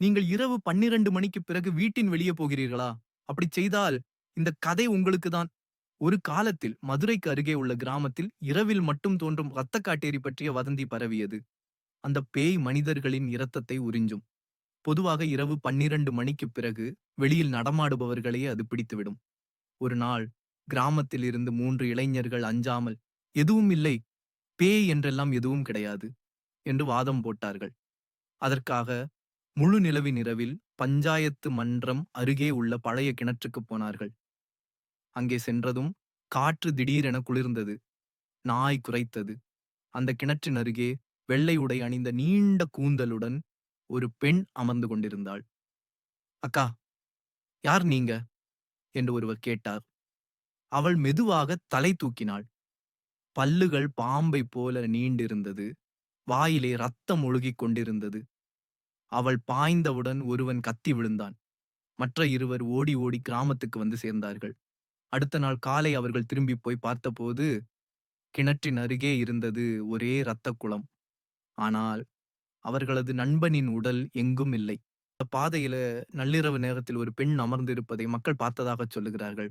நீங்கள் இரவு 12 மணிக்கு பிறகு வீட்டின் வெளியே போகிறீர்களா? அப்படி செய்தால் இந்த கதை உங்களுக்கு தான். ஒரு காலத்தில் மதுரைக்கு அருகே உள்ள கிராமத்தில் இரவில் மட்டும் தோன்றும் இரத்த காட்டேரி பற்றிய வதந்தி பரவியது. அந்த பேய் மனிதர்களின் இரத்தத்தை உறிஞ்சும். பொதுவாக இரவு 12 மணிக்கு பிறகு வெளியில் நடமாடுபவர்களையே அது பிடித்துவிடும். ஒரு நாள் கிராமத்தில் இருந்து மூன்று இளைஞர்கள் அஞ்சாமல் எதுவும் இல்லை பேய் என்றெல்லாம் எதுவும் கிடையாது என்று வாதம் போட்டார்கள். அதற்காக முழு நிலவின் இரவில் பஞ்சாயத்து மன்றம் அருகே உள்ள பழைய கிணற்றுக்குப் போனார்கள். அங்கே சென்றதும் காற்று திடீரென குளிர்ந்தது. நாய் குரைத்தது. அந்த கிணற்றின் அருகே வெள்ளை உடை அணிந்த நீண்ட கூந்தலுடன் ஒரு பெண் அமர்ந்து கொண்டிருந்தாள். அக்கா யார் நீங்க என்று ஒருவர் கேட்டார். அவள் மெதுவாக தலை தூக்கினாள். பல்லுகள் பாம்பை போல நீண்டிருந்தது. வாயிலே ரத்தம் ஒழுகிக் கொண்டிருந்தது. அவள் பாய்ந்தவுடன் ஒருவன் கத்தி விழுந்தான். மற்ற இருவர் ஓடி ஓடி கிராமத்துக்கு வந்து சேர்ந்தார்கள். அடுத்த நாள் காலை அவர்கள் திரும்பி போய் பார்த்தபோது கிணற்றின் அருகே இருந்தது ஒரே இரத்தக் குளம். ஆனால் அவர்களது நண்பனின் உடல் எங்கும் இல்லை. அந்த பாதையில நள்ளிரவு நேரத்தில் ஒரு பெண் அமர்ந்திருப்பதை மக்கள் பார்த்ததாகச் சொல்லுகிறார்கள்.